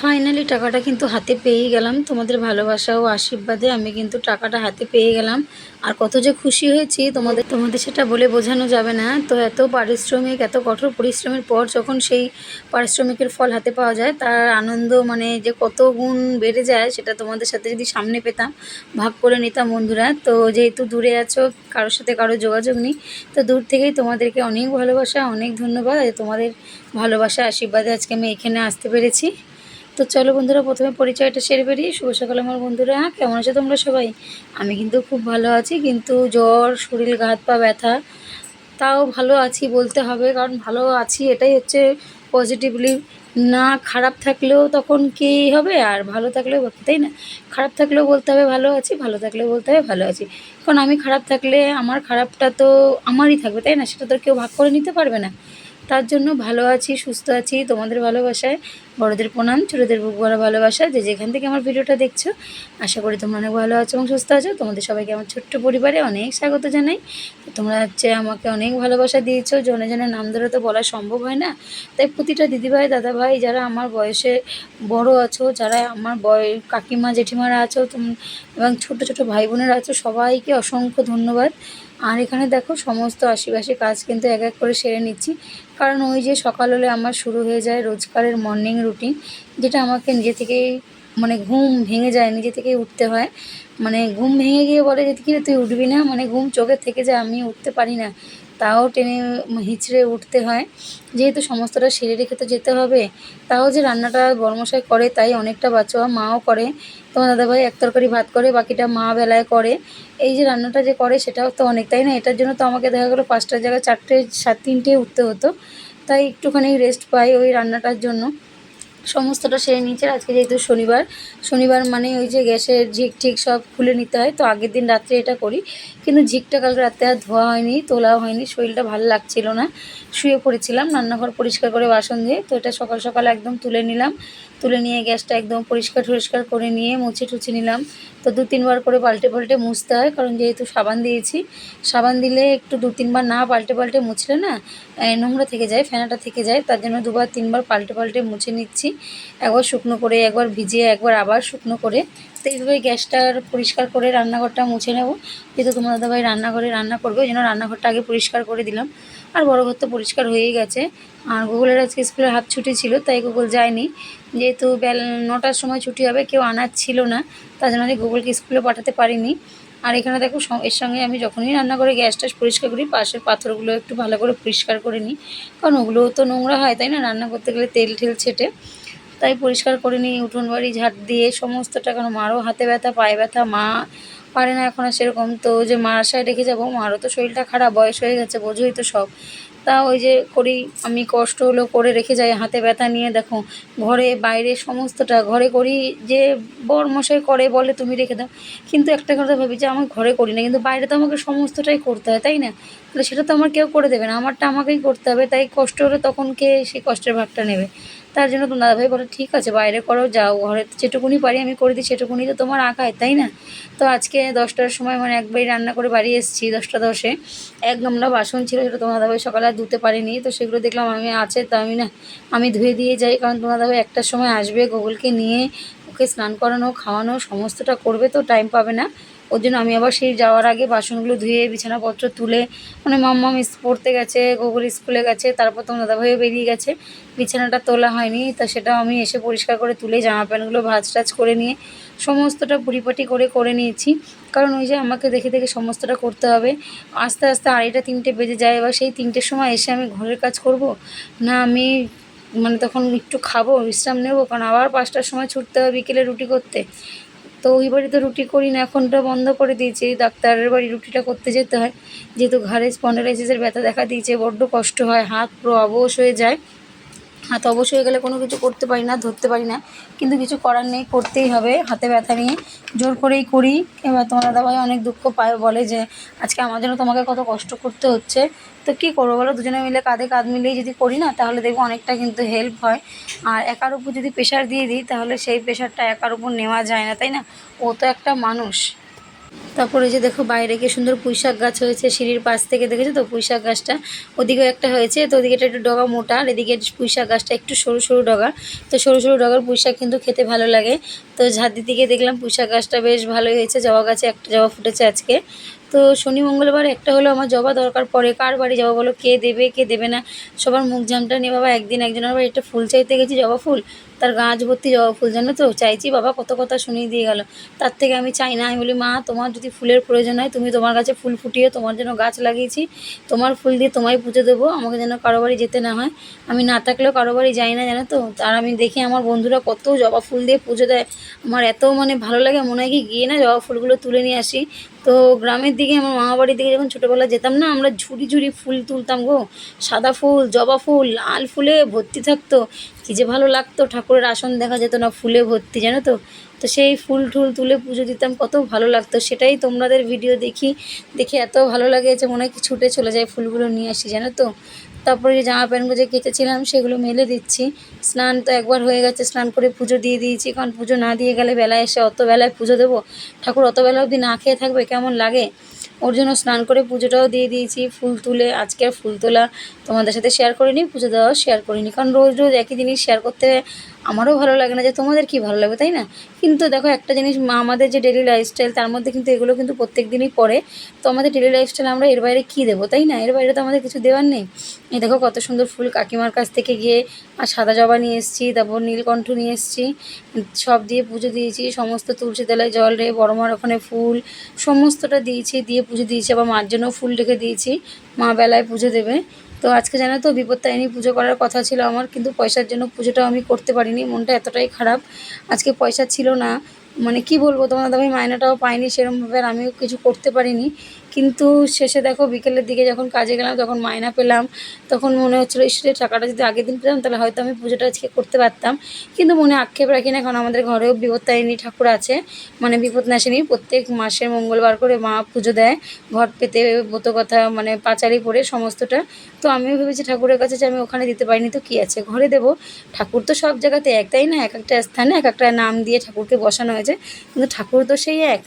Finally টাকাটা কিন্তু হাতে পেয়ে গেলাম। তোমাদের ভালোবাসা ও আশীর্বাদে আমি কিন্তু টাকাটা হাতে পেয়ে গেলাম। আর কত যে খুশি হয়েছি, তোমাদের তোমাদের সেটা বলে বোঝানো যাবে না। তো এত পারিশ্রমিক, এত কঠোর পরিশ্রমের পর যখন সেই পারিশ্রমিকের ফল হাতে পাওয়া যায়, তার আনন্দ মানে যে কত গুণ বেড়ে যায়, সেটা তোমাদের সাথে যদি সামনে পেতাম, ভাগ করে নিতাম বন্ধুরা। তো যেহেতু দূরে আছো, কারোর সাথে কারও যোগাযোগ নেই, তো দূর থেকেই তোমাদেরকে অনেক ভালোবাসা, অনেক ধন্যবাদ। তোমাদের ভালোবাসা, আশীর্বাদে আজকে আমি এখানে আসতে পেরেছি। তো চলো বন্ধুরা, প্রথমে পরিচয়টা সেরে বেরিয়ে শুভ সকাল আমার বন্ধুরা। কেমন আছো তোমরা সবাই? আমি কিন্তু খুব ভালো আছি, কিন্তু জ্বর, শরীর গা, হাত পা ব্যথা, তাও ভালো আছি বলতে হবে, কারণ ভালো আছি এটাই হচ্ছে পজিটিভলি না খারাপ থাকলেও তখন কী হবে, আর ভালো থাকলেও তাই না? খারাপ থাকলেও বলতে হবে ভালো আছি, ভালো থাকলেও বলতে হবে ভালো আছি। কারণ আমি খারাপ থাকলে আমার খারাপটা তো আমারই থাকবে, তাই না? সেটা তো কেউ ভাগ করে নিতে পারবে না। তার জন্য ভালো আছি, সুস্থ আছি, তোমাদের ভালোবাসায়, বড়দের প্রণাম, ছোটোদের বুক ভরা ভালোবাসা। যে যেখান থেকে আমার ভিডিওটা দেখছ, আশা করি তোমরা অনেক ভালো আছো এবং সুস্থ আছো। তোমাদের সবাইকে আমার ছোট্ট পরিবারে অনেক স্বাগত জানাই। তোমরা হচ্ছে আমাকে অনেক ভালোবাসা দিয়েছ। জনে জনে নাম ধরে তো বলা সম্ভব হয় না। তাই প্রতিটা দিদিভাই, দাদাভাই যারা আমার বয়সে বড় আছো, যারা আমার বয়, কাকিমা, জেঠিমারা আছো এবং ছোট ছোট ভাই বোনেরা আছো, সবাইকে অসংখ্য ধন্যবাদ। আর এখানে দেখো সমস্ত আশেপাশে কাজ কিন্তু এক এক করে সেরে নিচ্ছি। কারণ ওই যে সকাল হলে আমার শুরু হয়ে যায় রোজকারের মর্নিং রুটিন যেটা আমাকে নিজে থেকেই মানে ঘুম ভেঙে যায়, নিজে থেকেই উঠতে হয়। মানে ঘুম ভেঙে গিয়ে বলে যে, কি তুই উঠবি না? মানে ঘুম চোখে থেকে যায়, আমি উঠতে পারি না। তাও টেনে হিঁচড়ে উঠতে হয়। যেহেতু সমস্তটা সেরে রেখে তো যেতে হবে, তাও যে রান্নাটা বর্মশাই করে, তাই অনেকটা বাচ্চা মাও করে। তোমার দাদাভাই এক তরকারি ভাত করে, বাকিটা মা বেলায় করে। এই যে রান্নাটা যে করে, সেটাও তো অনেক, তাই না? এটার জন্য তো আমাকে দেখা গেলো পাঁচটার জায়গায় চারটে, সাত, তিনটে উঠতে হতো। তাই একটুখানি রেস্ট পাই ওই রান্নাটার জন্য। সমস্তটা সেরে নিয়েছে। আজকে যেহেতু শনিবার শনিবার মানে ওই যে গ্যাসের ঝিক ঠিক সব খুলে নিতে হয়। তো আগের দিন রাত্রে এটা করি। কিন্তু ঝিকটা কালকে রাতে আর ধোয়া হয়নি, তোলাও হয়নি, শরীরটা ভালো লাগছিল না। শুয়ে পড়েছিলাম, রান্নাঘর পরিষ্কার করে বাসন দিয়ে তো এটা সকাল সকাল একদম তুলে নিলাম। তুলে নিয়ে গ্যাসটা একদম পরিষ্কার টরিষ্কার করে নিয়ে মুছে টুছে নিলাম। তো দু তিনবার করে পাল্টে পাল্টে মুছতে হয়, কারণ যেহেতু সাবান দিয়েছি, সাবান দিলে একটু দু তিনবার না পাল্টে পাল্টে মুছলে না নোংরা থেকে যায়, ফেনাটা থেকে যায়, তার জন্য দুবার তিনবার পাল্টে পাল্টে মুছে নিচ্ছি। একবার শুকনো করে, একবার ভিজিয়ে, একবার আবার শুকনো করে। তো এইভাবে গ্যাসটার পরিষ্কার করে রান্নাঘরটা মুছে নেব। যেহেতু তোমার দাদাভাই রান্নাঘরে রান্না করবে, ওই জন্য রান্নাঘরটা আগে পরিষ্কার করে দিলাম। আর বড় ঘর তো পরিষ্কার হয়েই গেছে। আর গুগলের আজকে স্কুলের হাত ছুটি ছিল, তাই গুগল যায়নি। যেহেতু বেল নটার সময় ছুটি হবে, কেউ আনার ছিল না, তার জন্য আমি গুগলকে স্কুলে পাঠাতে পারিনি। আর এখানে দেখো এর সঙ্গে আমি যখনই রান্না করে গ্যাস ট্যাস পরিষ্কার করি, পাশের পাথরগুলো একটু ভালো করে পরিষ্কার করে নিই। কারণ ওগুলোও তো নোংরা হয়, তাই না? রান্না করতে গেলে তেল ঠেল ছেটে। তাই পরিষ্কার করে নিই, উঠোন বাড়ি ঝাঁট দিয়ে, সমস্তটা, কারণ মারও হাতে ব্যথা, পায়ে ব্যথা, মা পারে না এখন আর সেরকম। তো যে মার আশায় রেখে যাব, মারও তো শরীরটা খারাপ, বয়স হয়ে গেছে, বোঝোই তো সব। তা ওই যে করি, আমি কষ্ট হলেও করে রেখে যাই, হাতে ব্যথা নিয়ে দেখো, ঘরে বাইরে সমস্তটা, ঘরে করি যে বর মশাই করে বলে তুমি রেখে দাও। কিন্তু একটা কথা ভাবি যে আমি ঘরে করি না, কিন্তু বাইরে তো আমাকে সমস্তটাই করতে হয়, তাই না? তাহলে সেটা তো আমার কেউ করে দেবে না, আমারটা আমাকেই করতে হবে, তাই কষ্ট হলে তখন কে সেই কষ্টের ভাগটা নেবে? তার জন্য তো দাদাভাই বলে, ঠিক আছে, বাইরে করো, যাও, ঘরে যেটুকুনি পারি আমি করে দিই, সেটুকুনি তো তোমার আঁকায়, তাই না? তো আজকে দশটার সময় মানে একবারই রান্না করে বাড়ি এসেছি, দশটা দশে। এক গামলা বাসন ছিল, সেটা তোমার দাদাভাই সকালে আর ধুতে পারিনি, তো সেগুলো দেখলাম আমি আছে, তো আমি না, আমি ধুয়ে দিয়ে যাই, কারণ তোমার দাদাভাই একটার সময় আসবে, গুগলকে নিয়ে ওকে স্নান করানো, খাওয়ানো, সমস্তটা করবে, তো টাইম পাবে না। ওর জন্য আমি আবার সেই যাওয়ার আগে বাসনগুলো ধুয়ে, বিছানাপত্র তুলে মানে মাম্মাম ইস পড়তে গেছে, গুগল স্কুলে গেছে, তারপর তোমার দাদাভাইও বেরিয়ে গেছে। বিছানাটা তোলা হয়নি, তা সেটাও আমি এসে পরিষ্কার করে তুলে, জামা প্যান্টগুলো ভাজ টাজ করে নিয়ে সমস্তটা পরিপাটি করে করে নিয়েছি। কারণ ওই যে আমাকে দেখে দেখে সমস্তটা করতে হবে। আস্তে আস্তে আড়াইটা তিনটে বেজে যায়, এবার সেই তিনটের সময় এসে আমি ঘরের কাজ করব? না, আমি মানে তখন একটু খাব, বিশ্রাম নেব, কারণ আবার পাঁচটার সময় ছুটতে হবে বিকেলে রুটি করতে। তো ওই বাড়িতে রুটি করি না এখনটা বন্ধ করে দিয়েছি। ডাক্তারের বাড়ি রুটিটা করতে যেতে হয়। যেহেতু ঘাড়ে স্পন্ডালাইসিসের ব্যথা দেখা দিয়েছে, বড্ড কষ্ট হয়, হাত পুরো অবশ হয়ে যায়। হাত অবশ হয়ে গেলে কোনো কিছু করতে পারি না, ধরতে পারি না। কিন্তু কিছু করার নেই, করতেই হবে, হাতে ব্যথা নিয়ে জোর করেই করি। এবার তোমার দাদাভাই অনেক দুঃখ পায়, বলে যে আজকে আমার জন্য তোমাকে কত কষ্ট করতে হচ্ছে। তো কী করব বলো, দুজনে মিলে কাঁধে কাঁধ মিলিয়ে যদি করি না, তাহলে দেখব অনেকটা কিন্তু হেল্প হয়। আর একার উপর যদি প্রেশার দিয়ে দিই, তাহলে সেই প্রেশারটা একার উপর নেওয়া যায় না, তাই না? ও তো একটা মানুষ। তারপরে যে দেখো বাইরে কি সুন্দর পুঁইশাক গাছ হয়েছে, সিঁড়ির পাশ থেকে দেখেছ তো? পুঁইশাক গাছটা। ওদিকেও একটা হয়েছে, তো ওদিকে এটা একটু ডগা মোটা, আর এদিকে পুঁইশাক গাছটা একটু সরু সরু ডগা। তো সরু সরু ডগার পুঁইশাক কিন্তু খেতে ভালো লাগে। তো ঝাঁদি থেকে দেখলাম পুঁইশাক গাছটা বেশ ভালোই হয়েছে, জবা গাছে একটা জবা ফুটেছে আজকে। তো শনি মঙ্গলবার একটা হলো আমার জবা দরকার পড়ে কার বাড়ি যাব বলো? কে দেবে কে দেবে না? সবার মুখ জামটা নিয়ে বাবা একদিন একজনের বাড়ি একটা ফুল চাইতে গেছি, জবা ফুল। তার গাছ ভর্তি জবা ফুল, জানো তো? চাইছি বাবা কত কথা শুনিয়ে দিয়ে গেল। তার থেকে আমি চাই না। আমি বলি, মা, তোমার যদি ফুলের প্রয়োজন হয়, তুমি তোমার কাছে ফুল ফুটিয়ে তোমার জন্য গাছ লাগিয়েছি। তোমার ফুল দিয়ে তোমায় পুজো দেবো। আমাকে যেন কারও বাড়ি যেতে না হয়। আমি না থাকলেও কারও বাড়ি যাই না, জানো তো? আর আমি দেখি আমার বন্ধুরা কত জবা ফুল দিয়ে পুজো দেয়। আমার এত মানে ভালো লাগে। মনে হয় কি, গিয়ে না জবা ফুলগুলো তুলে নিয়ে আসি। তো গ্রামের দিকে, আমার মামা বাড়ির দিকে যখন ছোটোবেলা যেতাম না, আমরা ঝুড়ি ঝুড়ি ফুল তুলতাম গো। সাদা ফুল, জবা ফুল, লাল ফুলে ভর্তি থাকতো। কী যে ভালো লাগতো, ঠাকুরের আসন দেখা যেত না, ফুলে ভর্তি, জানো তো? তো সেই ফুল টুল তুলে পুজো দিতাম, কত ভালো লাগতো। সেটাই তোমাদের ভিডিও দেখি, দেখে এত ভালো লাগে যে মনে হয় কি ছুটে চলে যায় ফুলগুলো নিয়ে আসি, জানো তো? তারপরে যে জামা প্যান্টগুলো যে কেটেছিলাম সেগুলো মেলে দিচ্ছি। স্নান তো একবার হয়ে গেছে, স্নান করে পুজো দিয়ে দিয়েছি। কারণ পুজো না দিয়ে গেলে বেলায় এসে অত বেলায় পুজো দেবো। ঠাকুর অত বেলা অবধি না খেয়ে থাকবে, কেমন লাগে? ওর জন্য স্নান করে পুজোটাও দিয়ে দিয়েছি, ফুল তুলে, আজকে আর ফুল তোলা তোমাদের সাথে শেয়ার করিনি, পুজো দেওয়াও শেয়ার করিনি। কারণ রোজ রোজ একই জিনিস শেয়ার করতে আমারও ভালো লাগে না যে তোমাদের কি ভালো লাগবে তাই না? কিন্তু দেখো একটা জিনিস আমাদের যে ডেলি লাইফস্টাইল তার মধ্যে কিন্তু এগুলো কিন্তু প্রত্যেক দিনই পড়ে। তো আমাদের ডেলি লাইফস্টাইল আমরা এর বাইরে কী দেবো, তাই না? এর বাইরে তো আমাদের কিছু দেওয়ার নেই। এই দেখো কত সুন্দর ফুল কাকিমার কাছ থেকে গিয়ে আর সাদা জবা নিয়ে এসেছি, তারপর নীলকণ্ঠ নিয়ে এসেছি, সব দিয়ে পুজো দিয়েছি, সমস্ত তুলসী তলায় জল রে, বড় মার ওখানে ফুল, সমস্তটা দিয়েছি, দিয়ে পুজো দিয়েছি, আবার মার জন্য ফুল রেখে দিয়েছি। মা বেলায় পুজো দেবে। তো আজকে জানো তো বিপত্তায়নী পুজো করার কথা ছিল আমার, কিন্তু পয়সার জন্য পুজোটাও আমি করতে পারিনি, মনটা এতটাই খারাপ। আজকে পয়সা ছিল না মানে কি বলব তোমার দাদা আমি মায়নাটাও পাইনি, সেরমভাবে আর আমিও কিছু করতে পারিনি। কিন্তু শেষে দেখো বিকেলের দিকে যখন কাজে গেলাম, তখন মায়না পেলাম, তখন মনে হচ্ছিল ঈশ্বরের টাকাটা যদি আগের দিন পেতাম, তাহলে হয়তো আমি পুজোটা আজকে করতে পারতাম। কিন্তু মনে আক্ষেপ রাখি না, কারণ আমাদের ঘরেও বিপত্তারিণী ঠাকুর আছে মানে বিপদ বিপদনাশিনী। প্রত্যেক মাসের মঙ্গলবার করে মা পুজো দেয় ঘট পেতে ব্রত কথা মানে পাচারি পড়ে সমস্তটা। তো আমিও ভেবেছি ঠাকুরের কাছে যে আমি ওখানে দিতে পারিনি, তো কী আছে? ঘরে দেবো। ঠাকুর তো সব জায়গাতে এক, তাই না? এক একটা স্থানে এক একটা নাম দিয়ে ঠাকুরকে বসানো হয়েছে। কিন্তু ঠাকুর তো সেই এক।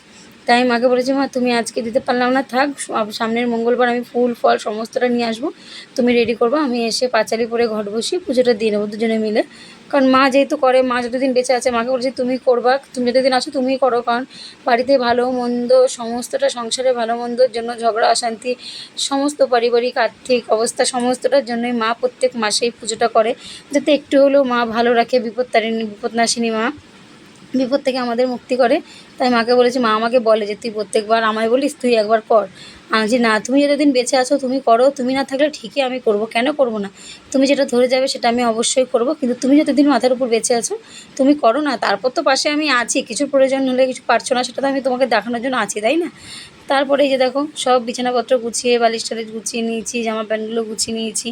তাই আমি মাকে বলেছি, মা, তুমি আজকে দিতে পারলাম না, থাক সামনের মঙ্গলবার আমি ফুল, ফল সমস্তটা নিয়ে আসব, তুমি রেডি করব, আমি এসে পাঁচালি পরে ঘট বসিয়ে পুজোটা দিয়ে নেব দুজনে মিলে। কারণ মা যেহেতু করে, মা যতদিন বেঁচে আছে, মাকে বলেছি, তুমি করবা, তুমি যতদিন আছো, তুমিই করো। কারণ বাড়িতে ভালো মন্দ, সমস্তটা সংসারে ভালো মন্দর জন্য ঝগড়া, অশান্তি, সমস্ত পারিবারিক, আর্থিক অবস্থা সমস্তটার জন্যই মা প্রত্যেক মাসেই পুজোটা করে। যাতে একটু হলেও মা ভালো রাখে, বিপদ তারিণী, বিপদনাশিনী মা। বিপদ থেকে আমাদের মুক্তি করে। তাই মাকে বলেছি, মা আমাকে বলে যে, তুই প্রত্যেকবার আমায় বলিস, তুই একবার কর আমি না, তুমি যতদিন বেঁচে আছো, তুমি করো। তুমি না থাকলে ঠিকই আমি করব। কেন করব না? তুমি যেটা ধরে যাবে, সেটা আমি অবশ্যই করব। কিন্তু তুমি যতদিন মাথার উপর বেঁচে আছো, তুমি করো না। তারপর তো পাশে আমি আছি। কিছু প্রয়োজন হলে কিছু পারছ না, সেটা তো আমি তোমাকে দেখানোর জন্য আছি, তাই না? তারপরে যে দেখো, সব বিছানাপত্র গুছিয়ে, বালিশ টালিশ গুছিয়ে নিয়েছি, জামা প্যান্টগুলো গুছিয়ে নিয়েছি।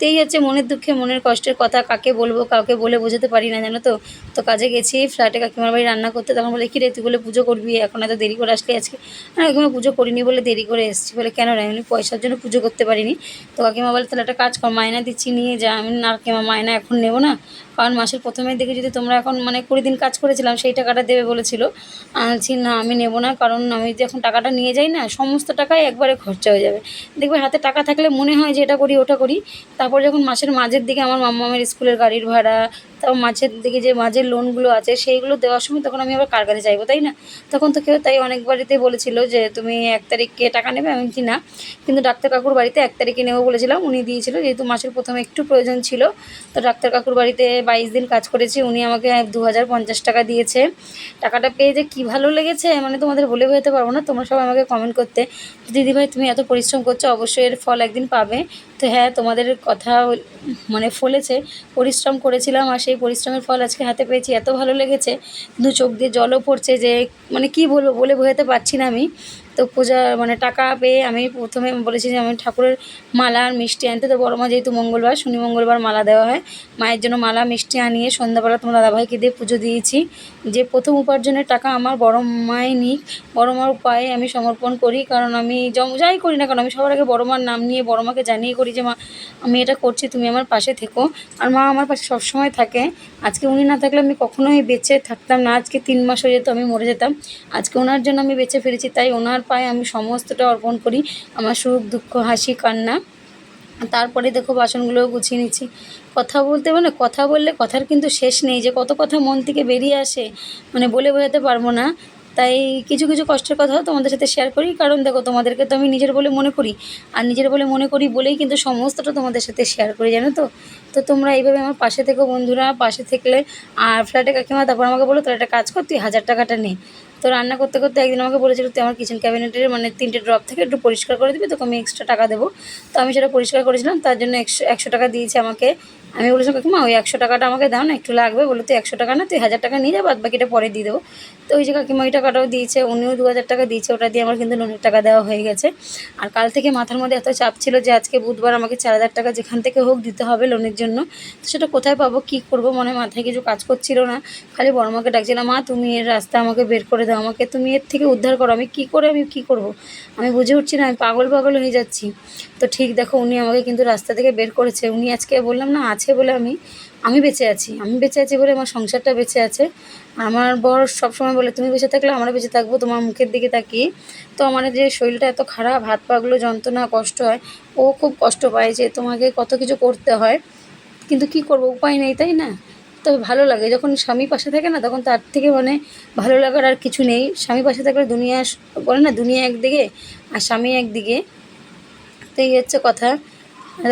তো এই হচ্ছে মনের দুঃখে, মনের কষ্টের কথা কাকে বলব, কাউকে বলে বোঝাতে পারি না, জানো তো? তো কাজে গেছি, ফ্ল্যাটে কাকিমার বাড়ি রান্না করতে, তখন বলে, কী রে, তুই বলে পুজো করবি? এখন এত দেরি করে আসলে আজকে? না, কাকিমা, পুজো করিনি বলে দেরি করে এসেছি। বলে, কেন রে, আমি পয়সার জন্য পুজো করতে পারিনি। তো কাকিমা বলে, তাহলে একটা কাজ কর মায়না দিচ্ছি, নিয়ে যা। আমি না কাকিমা মায়না এখন নেব না। কারণ মাসের প্রথমের দিকে যদি তোমরা এখন মানে কুড়ি দিন কাজ করেছিলাম, সেই টাকাটা দেবে বলেছিল। বলছি, না, আমি নেব না, কারণ আমি যদি এখন টাকাটা নিয়ে যাই না, সমস্ত টাকাই একবারে খরচা হয়ে যাবে। দেখবে হাতে টাকা থাকলে মনে হয় যে এটা করি, ওটা করি। তারপর যখন মাসের মাঝের দিকে আমার মামামের স্কুলের গাড়ির ভাড়া, তারপর মাঝের দিকে যে মাঝের লোনগুলো আছে, সেইগুলো দেওয়ার সময় তখন আমি আবার কার কাছে চাইব, তাই না? তখন তো কেউ, তাই অনেক বাড়িতে বলেছিল যে, তুমি এক তারিখে টাকা নেবে? আমি কি না। কিন্তু ডাক্তার কাকুর বাড়িতে এক তারিখে নেব বলেছিলাম, উনি দিয়েছিল, যেহেতু মাসের প্রথমে একটু প্রয়োজন ছিল। তো ডাক্তার কাকুর বাড়িতে বাইশ দিন কাজ করেছি, উনি আমাকে দু হাজার পঞ্চাশ টাকা দিয়েছে। টাকাটা পেয়ে যে কী ভালো লেগেছে মানে তোমাদের বলে বোঝাতে পারব না, তোমরা সবাই আমাকে কমেন্ট করতে। দিদি ভাই তুমি এত পরিশ্রম করছ, অবশ্যই এর ফল একদিন পাবে। তো হ্যাঁ তোমাদের কথা মানে ফলেছে, পরিশ্রম করেছিলাম আর সেই পরিশ্রমের ফল আজকে হাতে পেয়েছি। এত ভালো লেগেছে দু চোখ দিয়ে জলও পড়ছে যে মানে কি বলব বলে বোঝাতে পারছি না আমি। তো পূজা মানে টাকা পেয়ে আমি প্রথমে বলেছি যে আমি ঠাকুরের মালা আর মিষ্টি আনতে। তো বড় মা যেহেতু মঙ্গলবার, শনি মঙ্গলবার মালা দেওয়া হয়, মায়ের জন্য মালা, মিষ্টি আনিয়ে সন্ধ্যাবেলা তোমার দাদাভাইকে দিয়ে পুজো দিয়েছি। যে প্রথম উপার্জনের টাকা আমার বড় মাই নিক, বড় মার পায়ে আমি সমর্পণ করি। কারণ আমি যাই করি না কারণ আমি সবার আগে বড় মার নাম নিয়ে বড় মাকে জানিয়ে করি যে, মা, আমি এটা করছি, তুমি আমার পাশে থেকো। আর মা আমার পাশে সবসময় থাকে। আজকে উনি না থাকলে আমি কখনোই বেঁচে থাকতাম না। আজকে তিন মাস হয়ে যেত আমি মরে যেতাম। আজকে ওনার জন্য আমি বেঁচে ফিরেছি, তাই ওনার পায়ে আমি সমস্তটা অর্পণ করি। আমার সুখ, দুঃখ, হাসি, কান্না। তারপরে দেখো বাসনগুলোও গুছিয়ে নিচ্ছি। কথা বলতে মানে কথা বললে কথার কিন্তু শেষ নেই যে কত কথা মন থেকে বেরিয়ে আসে মানে বলে বোঝাতে পারব না। তাই কিছু কিছু কষ্টের কথাও তোমাদের সাথে শেয়ার করি। কারণ দেখো তোমাদেরকে তো আমি নিজের বলে মনে করি। আর নিজের বলে মনে করি বলেই কিন্তু সমস্তটা তোমাদের সাথে শেয়ার করি, জানো তো? তো তোমরা এইভাবে আমার পাশে থেকো বন্ধুরা। পাশে থাকলে আর ফ্ল্যাটে কাকিমা, তারপর আমাকে বলো তোর একটা কাজ কর, তুই হাজার টাকাটা নে। তো রান্না করতে করতে একদিন আমাকে বলেছিল, তুই আমার কিচেন ক্যাবিনেটের মানে তিনটে ড্রপ থেকে একটু পরিষ্কার করে দিবি, তোকে আমি এক্সট্রা টাকা দেবো। তো আমি সেটা পরিষ্কার করেছিলাম, তার জন্য একশো একশো টাকা দিয়েছে আমাকে। আমি বলেছিলাম কাকিমা ওই একশো টাকাটা আমাকে দাও না, একটু লাগবে, বলে তুই একশো টাকা না, তুই হাজার টাকা নিয়ে যা বাদ বাকিটা পরে দিয়ে দেবো। তো ওই যে কাকিমা ওই টাকাটাও দিয়েছে, উনিও দু হাজার টাকা দিয়েছে, ওটা দিয়ে আমার কিন্তু লোনের টাকা দেওয়া হয়ে গেছে। আর কাল থেকে মাথার মধ্যে এত চাপ ছিল যে আজকে বুধবার আমাকে চার হাজার টাকা যেখান থেকে হোক দিতে হবে লোনের জন্য। তো সেটা কোথায় পাবো, কী করব, মনে মাথায় কিছু কাজ করছিল না। খালি বড়মাকে ডাকছিলাম, মা, তুমি এর রাস্তা আমাকে বের করে দাও, আমাকে তুমি এর থেকে উদ্ধার করো, আমি কী করে, আমি কী করব? আমি বুঝে উঠছি না, আমি পাগল পাগল হয়ে যাচ্ছি। তো ঠিক দেখো, উনি আমাকে কিন্তু রাস্তা থেকে বের করেছে। উনি আজকে বললাম, না আছে বলে আমি আমি বেঁচে আছি। আমি বেঁচে আছি বলে আমার সংসারটা বেঁচে আছে। আমার বর সবসময় বলে, তুমি বেঁচে থাকলে আমরা বেঁচে থাকব, তোমার মুখের দিকে তাকিয়ে। তো আমার যে শরীরটা এত খারাপ, হাত পাগুলো যন্ত্রণা, কষ্ট হয়, ও খুব কষ্ট পায় যে তোমাকে কত কিছু করতে হয়। কিন্তু কি করব, উপায় নেই, তাই না? তবে ভালো লাগে। যখন স্বামী পাশে থাকে না, তখন তার থেকে মানে ভালো লাগার আর কিছু নেই। স্বামী পাশে থাকলে দুনিয়া, বলে না, দুনিয়া একদিকে আর স্বামী একদিকে। তো এই হচ্ছে কথা।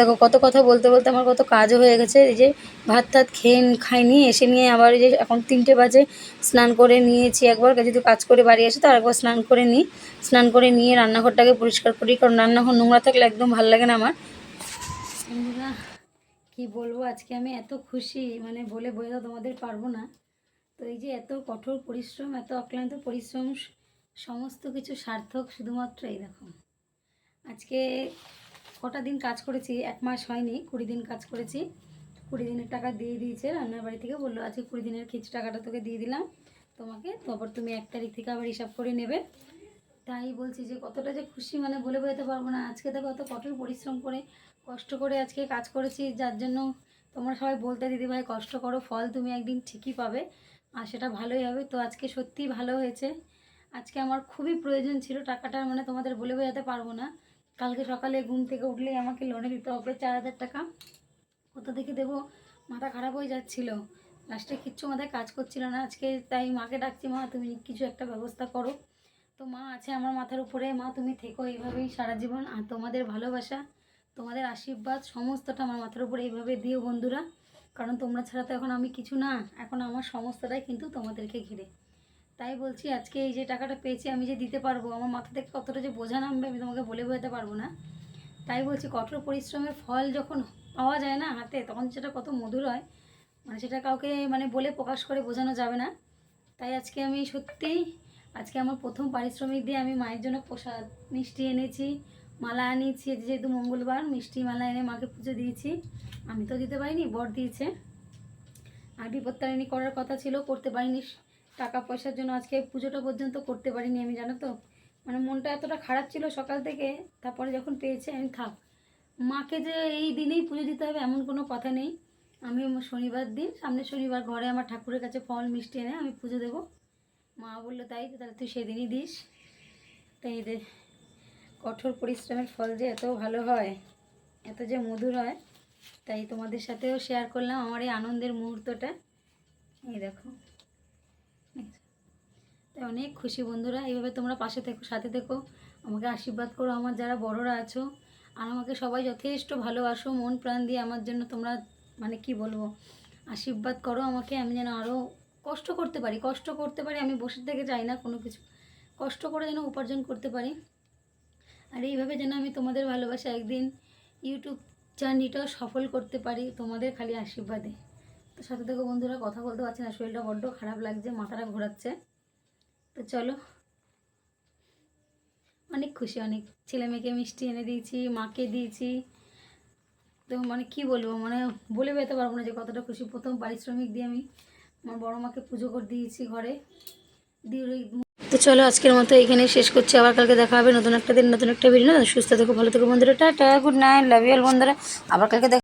দেখো, কত কথা বলতে বলতে আমার কত কাজও হয়ে গেছে। এই যে ভাত টাত খেয়ে খাইনি, এসে নিয়ে আবার এই যে এখন তিনটে বাজে, স্নান করে নিয়েছি একবার। যদি কাজ করে বাড়ি আসে তো আরেকবার স্নান করে নিই। স্নান করে নিয়ে রান্নাঘরটাকে পরিষ্কার করি, কারণ রান্নাঘর নোংরা থাকলে একদম ভালো লাগে না আমার। কি বলব, আজকে আমি এত খুশি। মানে বলে বোঝাতে তোমাদের পারব না। তো এই যে এত কঠোর পরিশ্রম, এত অক্লান্ত পরিশ্রম, সমস্ত কিছু সার্থক শুধুমাত্র এই দেখো। আজকে কটা দিন কাজ করেছি? এক মাস হয়নি, কুড়ি দিন কাজ করেছি। কুড়ি দিনের টাকা দিয়ে দিয়েছে রান্নার বাড়ি থেকে, বলল, আজকে কুড়ি দিনের খিচ টাকাটা তোকে দিয়ে দিলাম, তোমাকে। তারপর তুমি এক তারিখ থেকে আবার হিসাব করে নেবে। তাই বলছি যে, কতটা যে খুশি মানে বলে বোঝাতে পারব না। আজকে দেখো অত কঠোর পরিশ্রম করে, কষ্ট করে আজকে কাজ করেছি, যার জন্য তোমরা সবাই বলতে, দিদি ভাই, কষ্ট করো, ফল তুমি একদিন ঠিকই পাবে, আর সেটা ভালোই হবে। তো আজকে সত্যিই ভালো হয়েছে। আজকে আমার খুবই প্রয়োজন ছিল টাকাটা মানে তোমাদের বলে বোঝাতে পারব না। কালকে সকালে ঘুম থেকে উঠলেই আমাকে লোনে দিতে হবে চার হাজার টাকা। কোথা থেকে দেবো মাথা খারাপ হয়ে যাচ্ছিল। লাস্টে কিচ্ছু মাথায় কাজ করছিল না। আজকে তাই মাকে ডাকছি, মা, তুমি কিছু একটা ব্যবস্থা করো। তো মা আছে আমার মাথার উপরে। মা, তুমি থেকো এইভাবেই সারা জীবন। আর তোমাদের ভালোবাসা, তোমাদের আশীর্বাদ সমস্তটা আমার মাথার উপরে এইভাবে দিও বন্ধুরা। কারণ তোমরা ছাড়া তো এখন আমি কিছু না। এখন আমার সমস্তটাই কিন্তু তোমাদেরকে ঘিরে। তাই বলছি আজকে এই যে টাকাটা পেয়েছি, আমি যে দিতে পারব, আমার মাথা থেকে কতটা যে বোঝা নামবে আমি তোমাকে বলে বোঝাতে পারব না। তাই বলছি কঠোর পরিশ্রমের ফল যখন পাওয়া যায় না হাতে, তখন সেটা কত মধুর হয়। মানে সেটা কাউকে মানে বলে প্রকাশ করে বোঝানো যাবে না। তাই আজকে আমি সত্যিই আজকে আমার প্রথম পারিশ্রমিক দিয়ে আমি মায়ের জন্য প্রসাদ, মিষ্টি এনেছি, মালা আনিয়েছি যেহেতু মঙ্গলবার, মিষ্টি, মালা এনে মাকে পুজো দিয়েছি। আমি তো দিতে পারিনি, বর দিয়েছে। আর বিপত্তারিণী করার কথা ছিল, করতে পারিনি। টাকা পয়সার জন্য আজকে পুজোটা পর্যন্ত করতে পারিনি আমি, জানো তো? মানে মনটা এতটা খারাপ ছিল সকাল থেকে, তারপরে যখন পেয়েছে আমি থাক মাকে যে এই দিনেই পুজো দিতে হবে এমন কোনো কথা নেই। আমি শনিবার দিন সামনে শনিবার ঘরে আমার ঠাকুরের কাছে ফল, মিষ্টি এনে আমি পুজো দেবো। মা বলল, তাই তাহলে তুই সেদিনই দিস। তাই দে কঠোর পরিশ্রমের ফল যে এত ভালো হয়, এত যে মধুর হয়, তাই তোমাদের সাথেও শেয়ার করলাম আমার এই আনন্দের মুহূর্তটা। এই দেখো। তাই অনেক খুশি বন্ধুরা। এইভাবে তোমরা পাশে থেকো, সাথে থেকো। আমাকে আশীর্বাদ করো, আমার যারা বড়রা আছো। আর আমাকে সবাই যথেষ্ট ভালোবাসো, মন প্রাণ দিয়ে আমার জন্য তোমরা মানে কি বলব, আশীর্বাদ করো আমাকে। আমি যেন আরও কষ্ট করতে পারি, কষ্ট করতে পারি। আমি বসে থেকে চাই না কোনো কিছু। কষ্ট করে যেন উপার্জন করতে পারি। আর এইভাবে যেন আমি তোমাদের ভালোবাসা একদিন ইউটিউব জার্নিটাও সফল করতে পারি তোমাদের খালি আশীর্বাদে। তো সাথে থেকে বন্ধুরা, কথা বলতে পারছি না, শরীরটা বড্ড খারাপ লাগছে, মাথাটা ঘোরাচ্ছে। তো চলো। অনেক খুশি, অনেক ছেলে মেয়েকে মিষ্টি এনে দিয়েছি, মাকে দিয়েছি। তো মানে কি বলব মানে বলে বেতে পারব না যে কতটা খুশি। প্রথম পারিশ্রমিক দিয়ে আমি আমার বড় মাকে পুজো করে দিয়েছি ঘরে। দিয়ে তো চলো, আজকের মতো এখানে শেষ করছি। আবার কালকে দেখা হবে নতুন একটা দিন, নতুন একটা ভিডিও সুস্থ থেকো, ভালো থেকো বন্ধুরা। Tata, good night love you বন্ধুরা। আবার কালকে